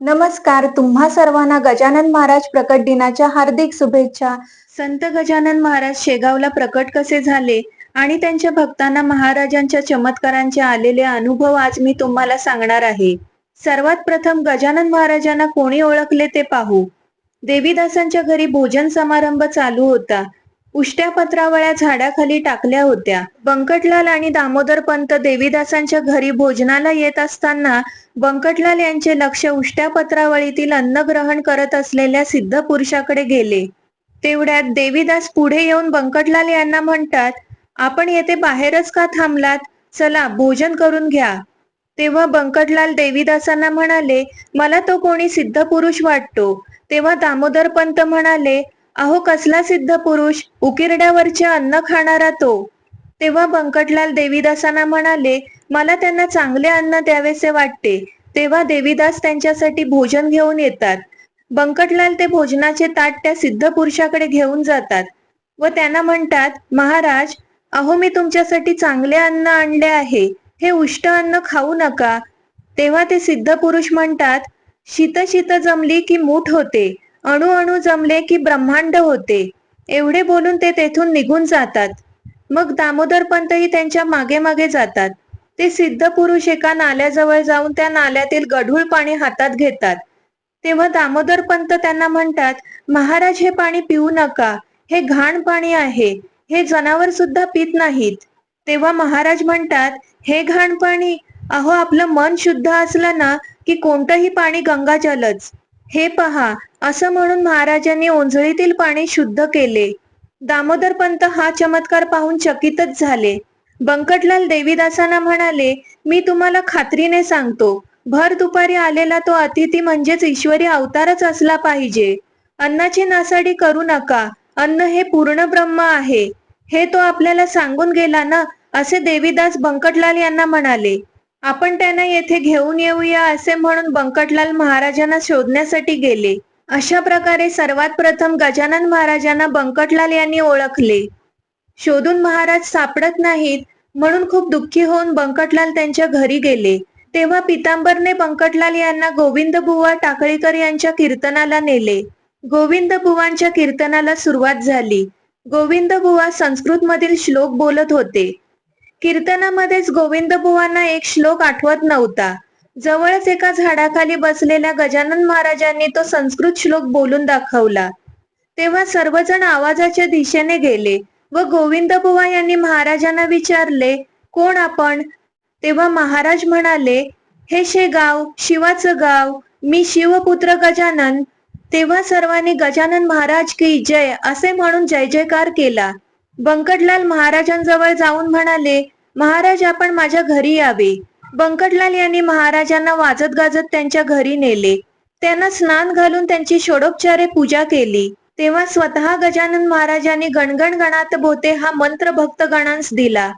नमस्कार तुम्हा सर्वांना गजानन महाराज प्रकट दिनाच्या हार्दिक शुभेच्छा. संत गजानन महाराज शेगावला प्रकट कसे झाले आणि त्यांच्या भक्तांना महाराजांच्या चमत्कारांचे आलेले अनुभव आज मी तुम्हाला सांगणार आहे. सर्वात प्रथम गजानन महाराजांना कोणी ओळखले ते पाहू. देवीदासांच्या घरी भोजन समारंभ चालू होता. उष्ट्या पत्रावळ्या झाडाखाली टाकल्या होत्या. बंकटलाल आणि दामोदर पंत देवीदासांच्या घरी भोजनाला येत असताना बंकटलाल यांचे लक्ष उष्ट्या पत्रावळीतील अन्न ग्रहण करत असलेल्या सिद्ध पुरुषाकडे गेले. तेवढ्यात देवीदास पुढे येऊन बंकटलाल यांना म्हणतात आपण येथे बाहेरच का थांबलात? चला भोजन करून घ्या. तेव्हा बंकटलाल देवीदासांना म्हणाले मला तो कोणी सिद्ध पुरुष वाटतो. तेव्हा दामोदर पंत म्हणाले अहो कसला सिद्ध पुरुष? उकिरड्यावरचे अन्न खाणारा तो. तेव्हा बंकटलाल देवीदासांना म्हणाले मला त्यांना चांगले अन्न द्यावेसे वाटते. तेव्हा देवीदास त्यांच्यासाठी भोजन घेऊन येतात. बंकटलाल ते भोजनाचे ताट त्या सिद्ध पुरुषाकडे घेऊन जातात व त्यांना म्हणतात महाराज अहो मी तुमच्यासाठी चांगले अन्न आणले आहे. हे उष्ट अन्न खाऊ नका. तेव्हा ते सिद्ध पुरुष म्हणतात शीत शीत जमली की मूठ होते. अणु अणु जमले की ब्रह्मांड होते. एवढे बोलून ते तेथून निघून जातात. मग दामोदर पंतही त्यांच्या मागे मागे जातात. ते सिद्ध पुरुष एका नाल्याजवळ जाऊन त्या नाल्यातील गढूळ पाणी हातात घेतात. तेव्हा दामोदर पंत त्यांना म्हणतात महाराज हे पाणी पिऊ नका. हे घाण पाणी आहे. हे जनावर सुद्धा पित नाहीत. तेव्हा महाराज म्हणतात हे घाण पाणी? अहो आपलं मन शुद्ध असलं ना की कोणतंही पाणी गंगाजलच. हे पहा असं म्हणून महाराजांनी ओंजळीतील पाणी शुद्ध केले. दामोदर पंत हा चमत्कार पाहून चकितच झाले. बंकटलाल देवीदासांना म्हणाले मी तुम्हाला खात्रीने सांगतो. भर दुपारी आलेला तो अतिथी म्हणजेच ईश्वरी अवतारच असला पाहिजे. अन्नाची नासाडी करू नका. अन्न हे पूर्ण ब्रह्म आहे. हे तो आपल्याला सांगून गेला ना? असे देवीदास बंकटलाल यांना म्हणाले. आपण त्यांना येथे घेऊन येऊया असे म्हणून बंकटलाल महाराजांना शोधण्यासाठी गेले. अशा प्रकारे सर्वात प्रथम गजानन महाराजांना बंकटलाल यांनी ओळखले. शोधून महाराज सापडत नाहीत म्हणून खूप दुःखी होऊन बंकटलाल त्यांच्या घरी गेले. तेव्हा पितांबरने बंकटलाल यांना गोविंद बुवा टाकळीकर यांच्या कीर्तनाला नेले. गोविंद बुवांच्या कीर्तनाला सुरुवात झाली. गोविंद बुवा संस्कृत मधील श्लोक बोलत होते. कीर्तनामध्येच गोविंद बुवांना एक श्लोक आठवत नव्हता. जवळच एका झाडाखाली बसलेल्या गजानन महाराजांनी तो संस्कृत श्लोक बोलून दाखवला. तेव्हा सर्वजण आवाजाच्या दिशेने गेले व गोविंद बुवा यांनी महाराजांना विचारले कोण आपण? तेव्हा महाराज म्हणाले हे शेगाव शिवाचं गाव मी शिवपुत्र गजानन. तेव्हा सर्वांनी गजानन महाराज की जय असे म्हणून जय जयकार केला. बंकटलाल महाराजांजवळ जाऊन म्हणाले महाराज आपण माझ्या घरी यावे. बंकटलाल यांनी महाराजांना वाजत गाजत त्यांच्या घरी नेले. त्यांना स्नान घालून त्यांची षोडोपचारे पूजा केली. तेव्हा स्वतः गजानन महाराजांनी गणगण गणात बोते हा मंत्र भक्त गणांस दिला.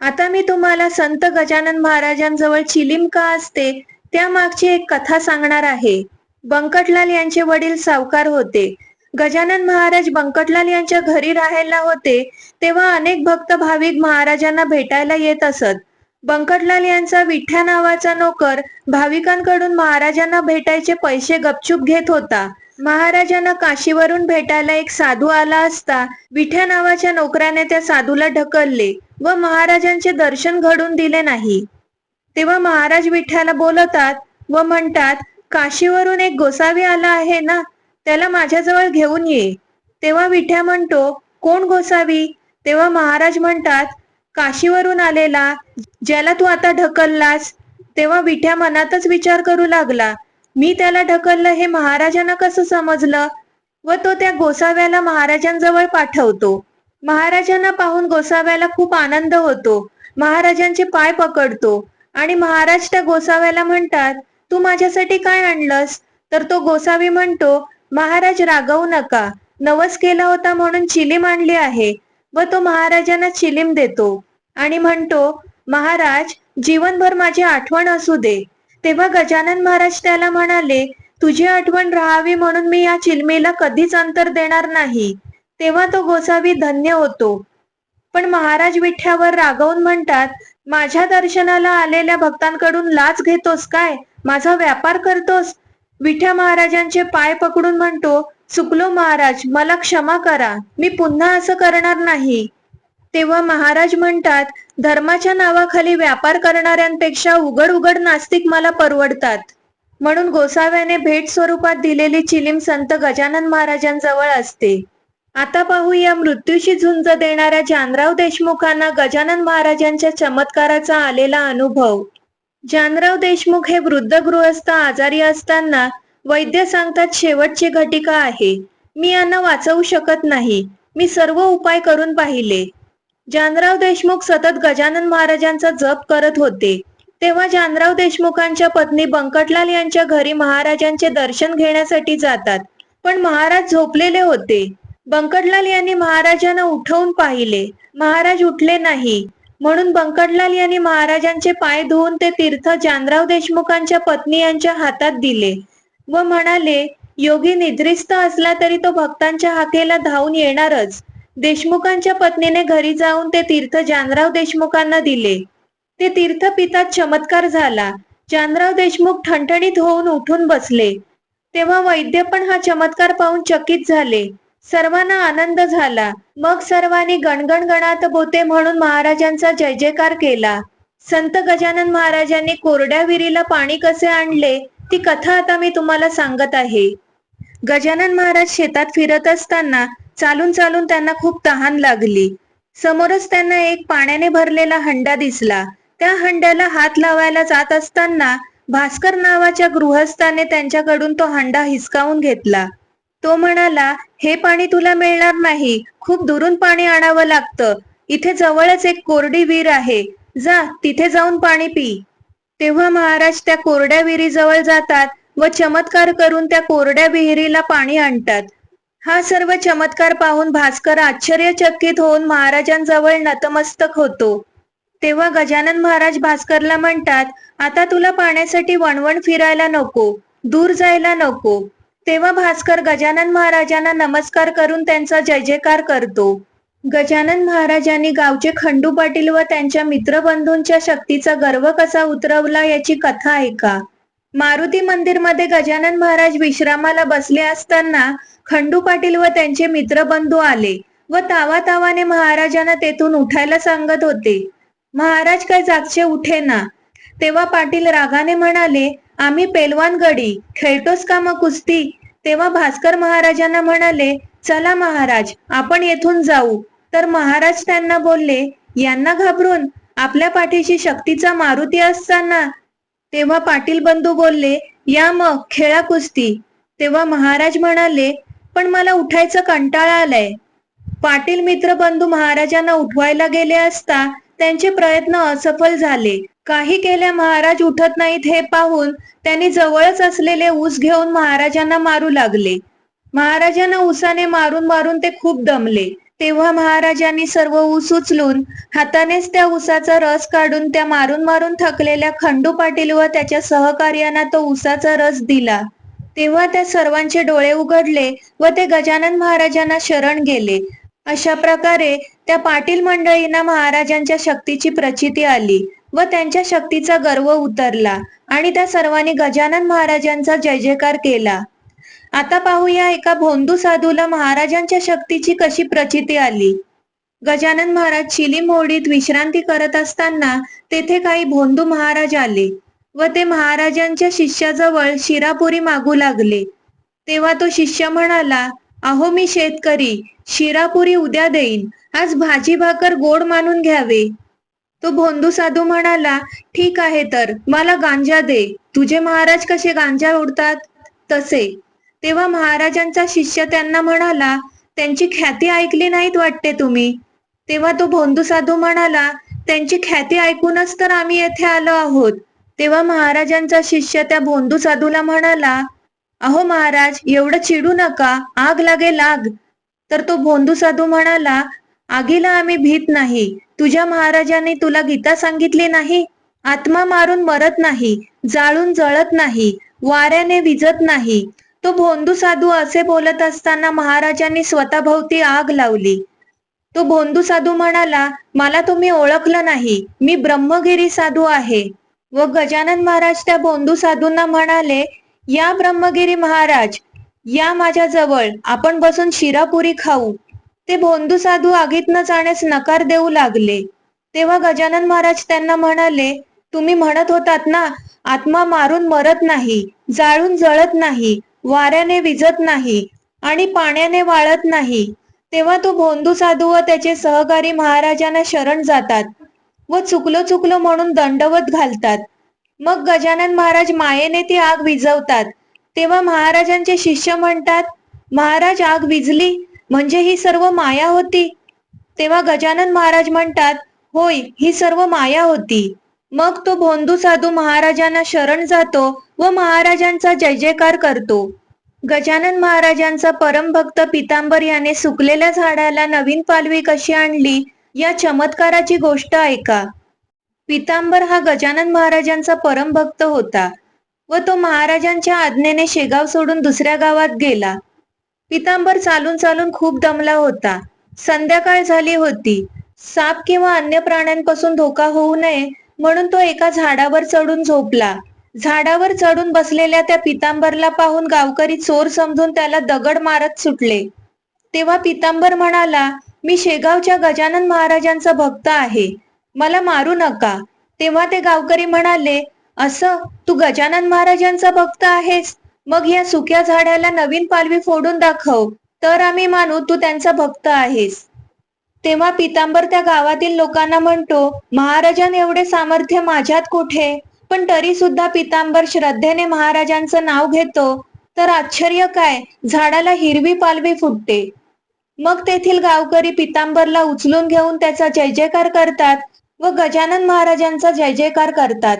आता मी तुम्हाला संत गजानन महाराजांजवळ चिलीम का असते? त्या मागची एक कथा सांगणार आहे. बंकटलाल यांचे वडील सावकार होते. गजानन महाराज बंकटलाल यांच्या घरी राहायला होते तेव्हा अनेक भक्त भाविक महाराजांना भेटायला येत असत. बंकटलाल यांचा विठ्ठ्या नावाचा नोकर भाविकांकडून महाराजांना भेटायचे पैसे गपचूप घेत होता. महाराजांना काशीवरून भेटायला एक साधू आला असता विठ्या नावाच्या नोकराने त्या साधूला ढकलले व महाराजांचे दर्शन घडून दिले नाही. तेव्हा महाराज विठ्ठ्याला बोलवतात व म्हणतात काशीवरून एक गोसावी आला आहे ना त्याला माझ्याजवळ घेऊन ये. तेव्हा विठ्या म्हणतो कोण गोसावी? तेव्हा महाराज म्हणतात काशीवरून आलेला ज्याला तू आता ढकललास. तेव्हा विठ्या मनातच विचार करू लागला मी त्याला ढकललं हे महाराजांना कसं समजलं? व तो त्या गोसाव्याला महाराजांजवळ पाठवतो. महाराजांना पाहून गोसाव्याला खूप आनंद होतो. महाराजांचे पाय पकडतो आणि महाराज त्या गोसाव्याला म्हणतात तू माझ्यासाठी काय आणलंस? तर तो गोसावी म्हणतो महाराज रागवू नका. नवस केला होता म्हणून चिलीम आणली आहे. व तो महाराजांना चिलीम देतो. आणि म्हणतो महाराज जीवनभर माझी आठवण असू दे. तेव्हा गजानन महाराज त्याला म्हणाले तुझी आठवण राहावी म्हणून मी या चिलमीला कधीच अंतर देणार नाही. तेव्हा तो गोसावी धन्य होतो. पण महाराज विठ्यावर रागवून म्हणतात माझ्या दर्शनाला आलेल्या भक्तांकडून लाच घेतोस काय? माझा व्यापार करतोस? विठ्या महाराजांचे पाय पकडून म्हणतो चुकलो महाराज मला क्षमा करा मी पुन्हा असं करणार नाही. तेव्हा महाराज म्हणतात धर्माच्या नावाखाली व्यापार करणाऱ्यांपेक्षा उघड उघड नास्तिक मला परवडतात. म्हणून गोसाव्याने भेट स्वरूपात दिलेली चिलीम संत गजानन महाराजांजवळ असते. आता पाहूया मृत्यूशी झुंज देणाऱ्या जानराव देशमुखांना गजानन महाराजांच्या चमत्काराचा आलेला अनुभव. जानराव देशमुख हे वृद्ध गृहस्थ आजारी असताना वैद्य सांगतात शेवटची घटिका आहे? मी यांना वाचवू शकत नाही. मी सर्व उपाय करून पाहिले. जानराव देशमुख सतत गजानन महाराजांचा जप करत होते. तेव्हा जानराव देशमुखांच्या पत्नी बंकटलाल यांच्या घरी महाराजांचे दर्शन घेण्यासाठी जातात. पण महाराज झोपलेले होते. बंकटलाल यांनी महाराजांना उठवून पाहिले. महाराज उठले नाही. म्हणून बंकटलाल यांनी महाराजांचे पाय धुवून ते तीर्थ जानराव देशमुखांच्या पत्नी यांच्या हातात दिले व म्हणाले योगी निद्रिस्त असला तरी तो भक्तांच्या हाकेला धावून येणारच. देशमुखांच्या पत्नीने घरी जाऊन ते तीर्थ जानराव देशमुखांना दिले. ते तीर्थ पितात चमत्कार झाला. जानराव देशमुख ठणठणीत होऊन उठून बसले. तेव्हा वैद्य पण हा चमत्कार पाहून चकित झाले. सर्वांना आनंद झाला. मग सर्वांनी गणगण गणात बोते म्हणून महाराजांचा जय जयकार केला. संत गजानन महाराजांनी कोरड्या विहिरीला पाणी कसे आणले ती कथा आता मी तुम्हाला सांगत आहे. गजानन महाराज शेतात फिरत असताना चालून चालून त्यांना खूप तहान लागली. समोरच त्यांना एक पाण्याने भरलेला हंडा दिसला. त्या हंड्याला हात लावायला जात असताना भास्कर नावाच्या गृहस्थाने त्यांच्याकडून तो हंडा हिसकावून घेतला. तो म्हणाला हे पाणी तुला मिळणार नाही. खूप दुरून पाणी आणावं लागतं. इथे जवळच एक कोरडी विहीर आहे. जा तिथे जाऊन पाणी पी. तेव्हा महाराज त्या कोरड्या विहिरीजवळ जातात व चमत्कार करून त्या कोरड्या विहिरीला पाणी आणतात. हा सर्व चमत्कार पाहून भास्कर आश्चर्यचकित होऊन महाराजांजवळ नतमस्तक होतो. तेव्हा गजानन महाराज भास्करला म्हणतात आता तुला पाण्यासाठी वणवण फिरायला नको. दूर जायला नको. तेव्हा भास्कर गजानन महाराजांना नमस्कार करून त्यांचा जय जयकार करतो. गजानन महाराजांनी गावचे खंडू पाटील व त्यांच्या मित्रबंधूंच्या शक्तीचा गर्व कसा उतरवला याची कथा ऐका. मारुती मंदिरमध्ये गजानन महाराज विश्रामाला बसले असताना खंडू पाटील व त्यांचे मित्रबंधू आले व तावा तावाने महाराजांना तेथून उठायला सांगत होते. महाराज काय जागचे उठे ना तेव्हा पाटील रागाने म्हणाले आम्ही पेलवान गडी खेळतोस का मग कुस्ती? तेव्हा भास्कर महाराजांना म्हणाले चला महाराज आपण येथून जाऊ. तर महाराज त्यांना बोलले यांना घाबरून आपल्या पाठीशी शक्तीचा मारुती असताना तेव्हा पाटील बंधू बोलले या मग खेळा कुस्ती. तेव्हा महाराज म्हणाले पण मला उठायचं कंटाळा आलाय. पाटील मित्र बंधू महाराजांना उठवायला गेले असता त्यांचे प्रयत्न असफल झाले. काही केल्या महाराज उठत नाहीत हे पाहून त्यांनी जवळच असलेले ऊस घेऊन महाराजांना मारू लागले. महाराजांना ऊसाने मारून मारून ते खूप दमले. तेव्हा महाराजांनी सर्व ऊस उचलून हातानेच त्या ऊसाचा रस काढून त्या मारून मारून थकलेल्या खंडू पाटील व त्याच्या सहकार्यांना तो ऊसाचा रस दिला. तेव्हा त्या सर्वांचे डोळे उघडले व ते गजानन महाराजांना शरण गेले. अशा प्रकारे त्या पाटील मंडळींना महाराजांच्या शक्तीची प्रचिती आली. व त्यांच्या शक्तीचा गर्व उतरला आणि त्या सर्वांनी गजानन महाराजांचा जय जयकार केला. आता पाहूया एका भोंदू साधूला महाराजांच्या शक्तीची कशी प्रचिती आली. गजानन महाराज चिली मोडीत विश्रांती करत असताना तेथे काही भोंदू महाराज आले व ते महाराजांच्या शिष्याजवळ शिरापुरी मागू लागले. तेव्हा तो शिष्य म्हणाला अहो मी शेतकरी शिरापुरी उद्या देईन. आज भाजी भाकर गोड मानून घ्यावे. तो भोंदू साधू म्हणाला ठीक आहे तर मला गांजा दे. तुझे महाराज कसे गांजा उडतात? तसे. तेव्हा महाराजांचा शिष्य त्यांना म्हणाला त्यांची ख्याती ऐकली नाहीत वाटते तुम्ही. तेव्हा तो भोंदू साधू म्हणाला त्यांची ख्याती ऐकूनच तर आम्ही येथे आलो आहोत. तेव्हा महाराजांचा शिष्य त्या भोंदू साधूला म्हणाला अहो महाराज एवढं चिडू नका आग लागेल आग तर तो भोंदू साधू म्हणाला आगीला आम्ही भीत नाही. तुझ्या महाराजांनी तुला गीता सांगितली नाही? आत्मा मारून मरत नाही जाळून जळत नाही वाऱ्याने विजत नाही. तो भोंदू साधू असे बोलत असताना महाराजांनी स्वतःभोवती आग लावली. तो भोंदू साधू म्हणाला मला तुम्ही ओळखलं नाही. मी ब्रह्मगिरी साधू आहे. व गजानन महाराज त्या भोंदू साधूंना म्हणाले या ब्रह्मगिरी महाराज या माझ्या जवळ आपण बसून शिरापुरी खाऊ. ते भोंदू साधू आगीत न जाण्यास नकार देऊ लागले. तेव्हा गजानन महाराज त्यांना म्हणाले तुम्ही म्हणत होतात ना आत्मा मारून मरत नाही जाळून जळत नाही वाऱ्याने विजत नाही आणि पाण्याने वाळत नाही. तेव्हा तो भोंदू साधू व त्याचे सहकारी महाराजांना शरण जातात व चुकलो चुकलो म्हणून दंडवत घालतात. मग गजानन महाराज मायेने ती आग विझवतात. तेव्हा महाराजांचे शिष्य म्हणतात महाराज आग विझली? म्हणजे ही सर्व माया होती. तेव्हा गजानन महाराज म्हणतात होय ही सर्व माया होती. मग तो भोंदू साधू महाराजांना शरण जातो व महाराजांचा जय जयकार करतो. गजानन महाराजांचा परमभक्त पितांबर याने सुकलेल्या झाडाला नवीन पालवी कशी आणली या चमत्काराची गोष्ट ऐका. पितांबर हा गजानन महाराजांचा परमभक्त होता व तो महाराजांच्या आज्ञेने शेगाव सोडून दुसऱ्या गावात गेला. पितांबर चालून चालून खूप दमला होता. संध्याकाळ झाली होती. साप किंवा अन्य प्राण्यांपासून धोका होऊ नये म्हणून तो एका झाडावर चढून झोपला. झाडावर चढून बसलेल्या त्या पितांबरला पाहून गावकरी चोर समजून त्याला दगड मारत सुटले. तेव्हा पितांबर म्हणाला मी शेगावच्या गजानन महाराजांचा भक्त आहे. मला मारू नका. तेव्हा ते गावकरी म्हणाले असं? तू गजानन महाराजांचा भक्त आहेस? मग या सुक्या झाडाला नवीन पालवी फोडून दाखव. तर आम्ही मानू तू त्यांचा भक्त आहेस. तेव्हा पितांबर त्या गावातील लोकांना म्हणतो महाराजां एवढे सामर्थ्य माझ्यात कुठे? पण तरी सुद्धा पितांबर श्रद्धेने महाराजांचं नाव घेतो. तर आश्चर्य काय? झाडाला हिरवी पालवी फुटते. मग तेथील गावकरी पितांबरला उचलून घेऊन त्याचा जय जयकार करतात व गजानन महाराजांचा जय जयकार करतात.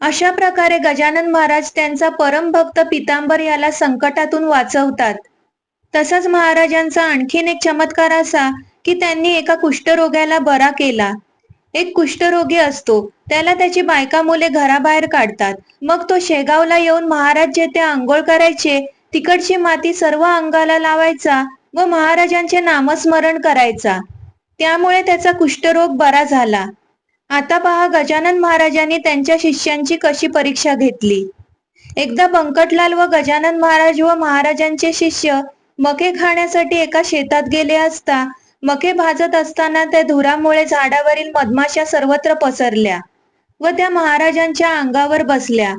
अशा प्रकारे गजानन महाराज त्यांचा परमभक्त पितांबर याला संकटातून वाचवतात. तसाच महाराजांचा आणखीन एक चमत्कार असा की त्यांनी एका कुष्ठरोग्याला बरा केला. एक कुष्ठरोगी असतो त्याला त्याची बायका मुले घराबाहेर काढतात. मग तो शेगावला येऊन महाराज जेथे आंघोळ करायचे तिकडची माती सर्व अंगाला लावायचा व महाराजांचे नामस्मरण करायचा. त्यामुळे त्याचा कुष्ठरोग बरा झाला. आता पहा गजानन महाराजांनी त्यांच्या शिष्यांची कशी परीक्षा घेतली? एकदा बंकटलाल व गजानन महाराज व महाराजांचे शिष्य मके खाण्यासाठी एका शेतात गेले असता मके भाजत असताना त्या धुरामुळे झाडावरील मधमाशा सर्वत्र पसरल्या व त्या महाराजांच्या अंगावर बसल्या.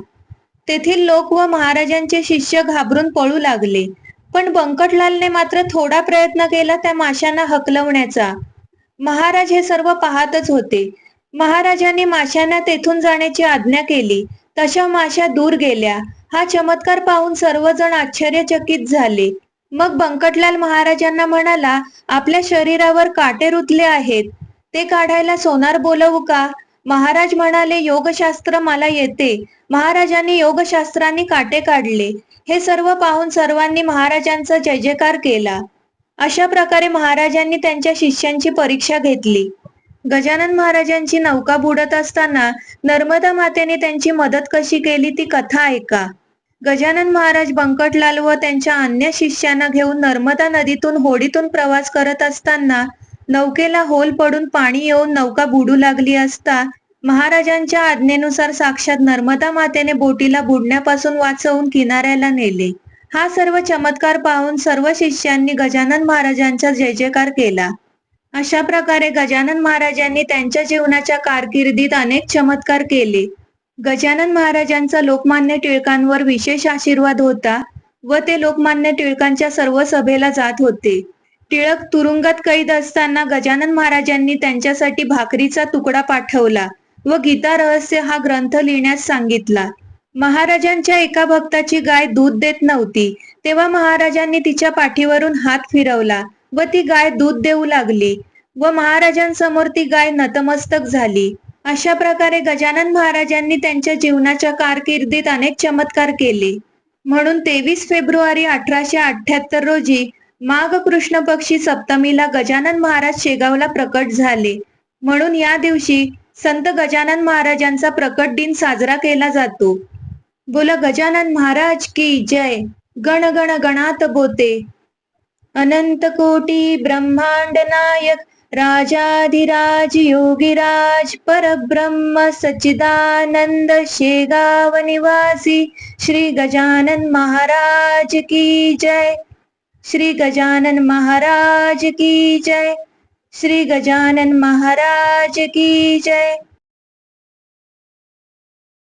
तेथील लोक व महाराजांचे शिष्य घाबरून पळू लागले. पण बंकटलालने मात्र थोडा प्रयत्न केला त्या माशांना हकलवण्याचा. महाराज हे सर्व पाहतच होते. महाराजांनी माशांना तेथून जाण्याची आज्ञा केली. तशा माशा दूर गेल्या. हा चमत्कार पाहून सर्वजण आश्चर्यचकित झाले. मग बंकटलाल महाराजांना म्हणाला आपल्या शरीरावर काटे रुतले आहेत. ते काढायला सोनार बोलवू का? महाराज म्हणाले योगशास्त्र मला येते. महाराजांनी योगशास्त्रांनी काटे काढले. हे सर्व पाहून सर्वांनी महाराजांचा जय जयकार केला. अशा प्रकारे महाराजांनी त्यांच्या शिष्यांची परीक्षा घेतली. गजानन महाराजांची नौका बुडत असताना नर्मदा मातेने त्यांची मदत कशी केली ती कथा ऐका. गजानन महाराज बंकटलाल व त्यांच्या अन्य शिष्यांना घेऊन नर्मदा नदीतून होडीतून प्रवास करत असताना नौकेला होल पडून पाणी येऊन नौका बुडू लागली असता महाराजांच्या आज्ञेनुसार साक्षात नर्मदा मातेने बोटीला बुडण्यापासून वाचवून किनाऱ्याला नेले. हा सर्व चमत्कार पाहून सर्व शिष्यांनी गजानन महाराजांचा जय जयकार केला. अशा प्रकारे गजानन महाराजांनी त्यांच्या जीवनाच्या कारकिर्दीत अनेक चमत्कार केले. गजानन महाराजांचा लोकमान्य टिळकांवर विशेष आशीर्वाद होता व ते लोकमान्य टिळकांच्या सर्व सभेला जात होते. टिळक तुरुंगात कैद असताना गजानन महाराजांनी त्यांच्यासाठी भाकरीचा तुकडा पाठवला व गीता रहस्य हा ग्रंथ लिहिण्यास सांगितला. महाराजांच्या एका भक्ताची गाय दूध देत नव्हती तेव्हा महाराजांनी तिच्या पाठीवरून हात फिरवला. व ती गाय दूध देऊ लागली व महाराजांसमोर ती गाय नतमस्तक झाली. अशा प्रकारे गजानन महाराजांनी त्यांच्या जीवनाच्या कारकिर्दीत अनेक चमत्कार केले. म्हणून तेवीस फेब्रुवारी अठराशे अठ्याहत्तर रोजी माघ कृष्ण पक्षी सप्तमीला गजानन महाराज शेगावला प्रकट झाले. म्हणून या दिवशी संत गजानन महाराजांचा प्रकट दिन साजरा केला जातो. बोला गजानन महाराज की जय. गण गण गणात बोते. अनंत कोटी ब्रह्मांड नायक राजाधिराज योगिराज परब्रह्म सच्चिदानंद शेगाव निवासी श्री गजानन महाराज की जय. श्री गजानन महाराज की जय. श्री गजानन महाराज की जय.